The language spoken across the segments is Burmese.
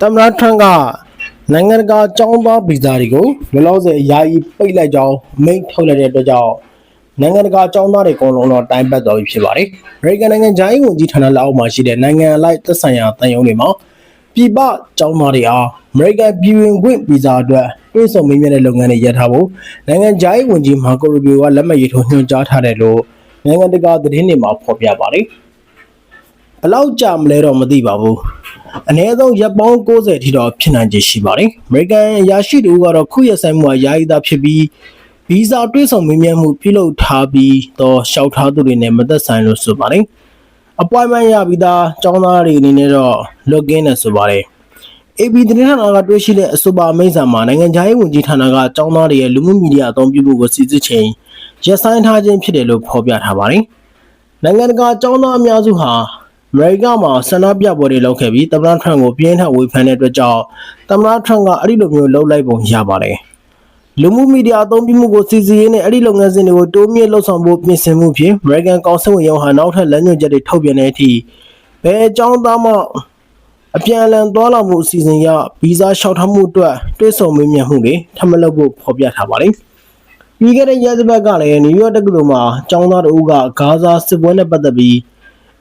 သမ္မတထရန့်ကနိုင်ငံတကာចောင်းသားဗီဇာတွေကိုလောလောဆယ်ယာယီပိတ်လိုက်ကြောင်းအမိန့်ထုတ်လိုက်တဲ့အတွက်ကြောင့်နိုင်ငံတကာចောင်းသားတွေအကုန်လုံးတော့တိုင်ပတ်သွားပြီဖြစ်ပါတယ်။အမေရိကန်နိုင်ငံဂျိုင်းဝန်ကြီးဌာနလက်အောက်မှာရှိတဲ့နိုင်ငံအလိုက်သက်ဆိုင်ရာတန်ယုံတွေမှာပြည်ပចောင်းသားတွေအားအမေရိကန်ပြည်ဝင်ခွင့်ဗီဇာအတွက်တွင်းဆုံမင်းမြတ်တဲ့လုပ်ငန်းတွေရပ်ထားဖို့နိုင်ငံဂျိုင်းဝန်ကြီးမာကိုရူဘီယိုကလက်မှတ်ရေးထိုးညွှန်ကြားထားတယ်လို့နိုင်ငံတကာသတင်းတွေမှာဖော်ပြပါတယ်။ဘယ်လောက်ကြာမလဲတော့မသိပါဘူး။ အနည်းဆုံးရပ်ပေါင်း60ထိတော့ဖြစ်နိုင်ခြေရှိပါတယ်။ American အရာရှိတို့ကတော့ခုရက်ဆိုင်မှုကယာယီသားဖြစ်ပြီးဗီဇာတွဲဆောင်မင်းမြတ်မှုပြုလုပ်ထားပြီးတော့ရှောက်ထားသူတွေနဲ့မသက်ဆိုင်လို့ဆိုပါတယ်။ appointment ရပြီးသားចောင်းသားတွေအနေနဲ့တော့ login နဲ့ဆိုပါတယ်။ AB သတင်းဌာနကတွေ့ရှိတဲ့အဆိုပါအမိန့်စာမှာနိုင်ငံခြားရေးဝန်ကြီးဌာနကចောင်းသားတွေရဲ့လူမှုမီဒီယာအသုံးပြုမှုကိုစီစစ်ချိန်ရပ်ဆိုင်းထားခြင်းဖြစ်တယ်လို့ဖော်ပြထားပါတယ်။ နိုင်ငံတကာចောင်းသားအများစုဟာ အမေရိကမှာဆန္ဒပြပွဲတွေလုပ်ခဲ့ပြီးသမ္မတထရန့်ကိုပြင်းထန်ဝေဖန်တဲ့အတွက်ကြောင့်သမ္မတထရန့်ကအဲ့ဒီလိုမျိုးလှုပ်လိုက်ပုံရပါတယ်။လူမှုမီဒီယာအသုံးပြုမှုကိုစီစီရေးနဲ့အဲ့ဒီလုပ်ငန်းစဉ်တွေကိုတိုးမြင့်လှုပ်ဆောင်ဖို့ပြင်ဆင်မှုဖြင့် American ကောင်စစ်ဝင်ရုံးဟာနောက်ထပ်လမ်းညွှန်ချက်တွေထုတ်ပြန်တဲ့အထိဘယ်အကြောင်းသားမှအပြန်အလှန်သွားလာမှုအစီအစဉ်ရဗီဇာလျှောက်ထားမှုအတွက်တွဲဆုံမေးမြန်းမှုတွေထပ်မလုပ်ဖို့ဖော်ပြထားပါတယ်။ပြီးခဲ့တဲ့ရက်သဘက်ကလည်းနယူးယောက်တက္ကသိုလ်မှာကျောင်းသားတို့ကဂါဇာစစ်ပွဲနဲ့ပတ်သက်ပြီး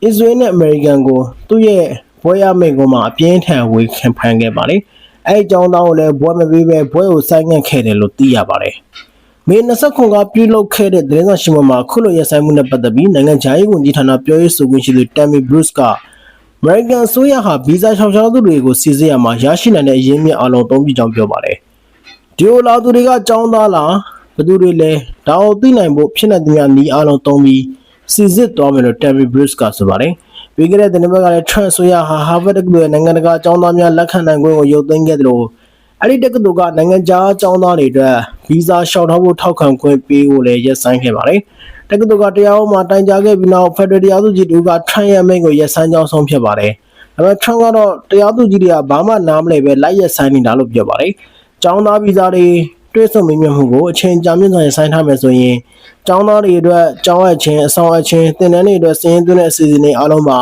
အစ္စရေးနဲ့အမေရိကန်ကိုသူ့ရဲ့ဘွဲရမိန့်ကမှာအပြင်းထန်ဝေခံဖန်ခဲ့ပါတယ်။အဲဒီကျောင်းသားကိုလည်းဘွဲမပေးပဲဘွဲကိုဆိုင်းငံ့ခဲ့တယ်လို့သိရပါတယ်။မေ29ကပြုလုပ်ခဲ့တဲ့သတင်းစာရှင်းပွဲမှာခုလိုရဆိုင်မှုနဲ့ပတ်သက်ပြီးနိုင်ငံခြားရေးဝန်ကြီးဌာနပြောရေးဆိုခွင့်ရှိသူတမ်မီဘရုစ်က American ဆိုရဟာဗီဇာရှောက်ချောင်းသူတွေကိုစီစစ်ရမှာရရှိနိုင်တဲ့အရင်းမြစ်အလုံးသုံးပြကြောင်းပြောပါတယ်။ဒီလိုလာသူတွေကចောင်းသားလားဘယ်သူတွေလဲဒါကိုသိနိုင်ဖို့ဖြစ်နိုင်သမျှနီးအလုံးသုံးပြီး စီစစ်သွားမယ်လို့ Tammy Bruce ကဆိုပါတယ်။ပြီးခဲ့တဲ့သတင်းပတ်ကလည်း Trump ဆိုရဟာ Harvard တက္ကသိုလ်ရဲ့နိုင်ငံတကာအကြောင်းသားများလက်ခံနိုင်ခွင့်ကိုရုပ်သိမ်းခဲ့တယ်လို့အဲ့ဒီတက္ကသိုလ်ကနိုင်ငံခြားအကြောင်းသားတွေအတွက်ဗီဇာလျှောက်ထားဖို့ထောက်ခံခွင့်ပေးဖို့လည်းရက်ဆိုင်ခဲ့ပါတယ်။တက္ကသိုလ်ကတရားဥပဒေတိုင်ကြားခဲ့ပြီးနောက် Federal တရားသူကြီးတူက Trump ရဲ့မိန့်ကိုရက်ဆိုင်ကြောင်းဆုံးဖြတ်ပါတယ်။ဒါပေမဲ့ Trump ကတော့တရားသူကြီးတွေကဘာမှနားမလည်ပဲလိုက်ရက်ဆိုင်နေတာလို့ပြောပါတယ်။ကျောင်းသားဗီဇာတွေ တွဲဆုံမိမြတ်မှုကိုအချိန်ကြာမြင့်စွာရပ်ဆိုင်းထားမယ်ဆိုရင်ចောင်းသားတွေအတွက်ចောင်းအပ်ခြင်းအဆောင်အပ်ခြင်းသင်တန်းတွေအတွက်စည်ရင်းသွင်းတဲ့အစီအစဉ်တွေအားလုံးမှာ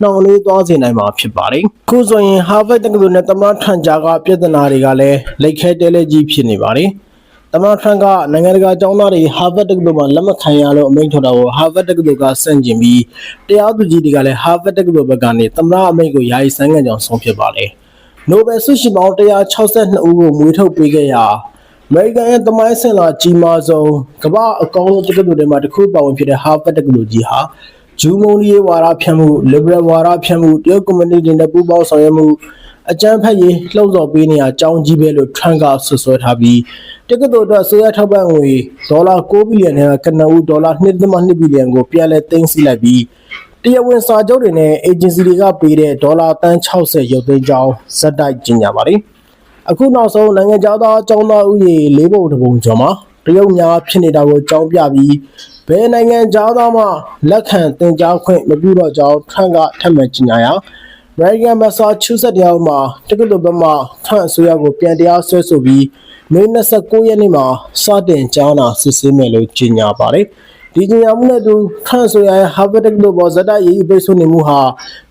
နှောင့်နှေးသွားစေနိုင်မှာဖြစ်ပါတယ်။ခုဆိုရင် Harvard တက္ကသိုလ်နဲ့သမ္မတထရန့်ကြားကပြဿနာတွေကလည်းလက်ခဲတဲလဲကြီးဖြစ်နေပါတယ်။သမ္မတထရန့်ကနိုင်ငံတကာကျောင်းသားတွေ Harvard တက္ကသိုလ်မှာလက်မခံရလို့အမိန့်ထုတ်တာကို Harvard တက္ကသိုလ်ကဆန့်ကျင်ပြီးတရားသူကြီးတွေကလည်း Harvard တက္ကသိုလ်ဘက်ကနေသမ္မတအမိန့်ကိုယာယီဆိုင်းငံ့ကြောင်းဆုံးဖြတ်ပါတယ်။ Nobel ဆုရှင်ပေါင်း162ဦးကိုမွေးထုတ်ပေးခဲ့ရာ အမေရိကန်ရဲ့သမိုင်းဆင်လာကြီးမားဆုံးကမ္ဘာအကောင်းဆုံးတက္ကသိုလ်တွေမှာတစ်ခုပါဝင်ဖြစ်တဲ့ Harvard တက္ကသိုလ်ကြီးဟာဂျူးမုန်ဒီဝါဒဖြန့်မှု liberal ဝါဒဖြန့်မှုတရုတ်ကွန်မြူနတီနဲ့ပူးပေါင်းဆောင်ရွက်မှုအကြမ်းဖက်ရေးလှုံ့ဆော်ပေးနေရအကြောင်းကြီးပဲလို့ထရန့်ကဆွဆွဲထားပြီးတက္ကသိုလ်အတွက်ဆိုရထောက်ပံ့ငွေဒေါ်လာ6ဘီလီယံနဲ့ကနဦးဒေါ်လာ1.2ဘီလီယံကိုပြန်လည်သိမ်းဆည်းလိုက်ပြီးတရားဝင်စာချုပ်တွေနဲ့ agency တွေကပေးတဲ့ဒေါ်လာတန်း60ရုပ်သိမ်းကြောင်းဇက်တိုက်ကြီးညာပါတယ် အခုနောက်ဆုံးနိုင်ငံသားအကြောင်းသားဥယေလေးပုံတစ်ပုံကျော်မှာတရုတ်များဖြစ်နေတာကိုကြောင်းပြပြီးဘယ်နိုင်ငံသားမှလက်ခံတင် जा ခွင့်မပြုတော့ကြောင်းထရန့်ကထပ်မံကြေညာရာ American Massachusetts တရားဥမှာတက္ကသိုလ်ဘက်မှထရန့်အစိုးရကိုပြန်တရားစွဲဆိုပြီးမေ29ရက်နေ့မှာစတင်ကြားနာစစ်ဆေးမယ်လို့ကြေညာပါတယ်။ဒီကြေညာမှုနဲ့တူထရန့်အစိုးရရဲ့ Harvard တက္ကသိုလ်ပေါ်ဇက်တိုက်ရေးပိတ်ဆို့နေမှုဟာ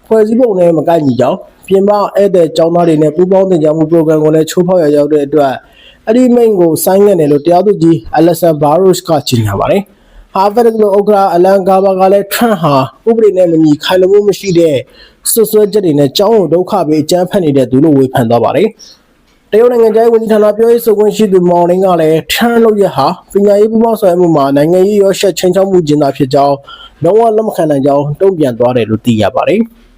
ဖွဲ့စည်းပုံနဲ့မကိုက်ညီကြောင်းပြင်ပဧည့်သည်ကျောင်းသားတွေနဲ့ပူးပေါင်းသင်ကြားမှု program ကိုလည်းချိုးဖောက်ရရောက်တဲ့အတွက်အဲ့ဒီမိန့်ကိုဆိုင်းငံ့တယ်လို့တရားသူကြီး Alexander Barros ကကြေညာပါတယ်။ Harvard ကဥက္ကဋ္ဌအလန်ဂါဘာကလည်း Trump ဟာဥပဒေနဲ့မညီခိုင်လုံမှုမရှိတဲ့ဆွဆွဲချက်တွေနဲ့ကြောင်းကိုဒုက္ခပေးအကြမ်းဖက်နေတဲ့သူလို့ဝေဖန်သွားပါတယ်။တရုတ်နိုင်ငံသားဝန်ကြီးဌာနပြောရေးဆိုခွင့်ရှိသူမောင်ရင်းကလည်း Trump လုပ်ရဟာပညာရေးပူးပေါင်းဆောင်ရွက်မှုမှာနိုင်ငံရေးရောရှက်ချင်းချောက်မှုကျင်းတာဖြစ်ကြောင်းလုံးဝလက်မခံနိုင်ကြောင်းတုံ့ပြန်သွားတယ်လို့သိရပါတယ်။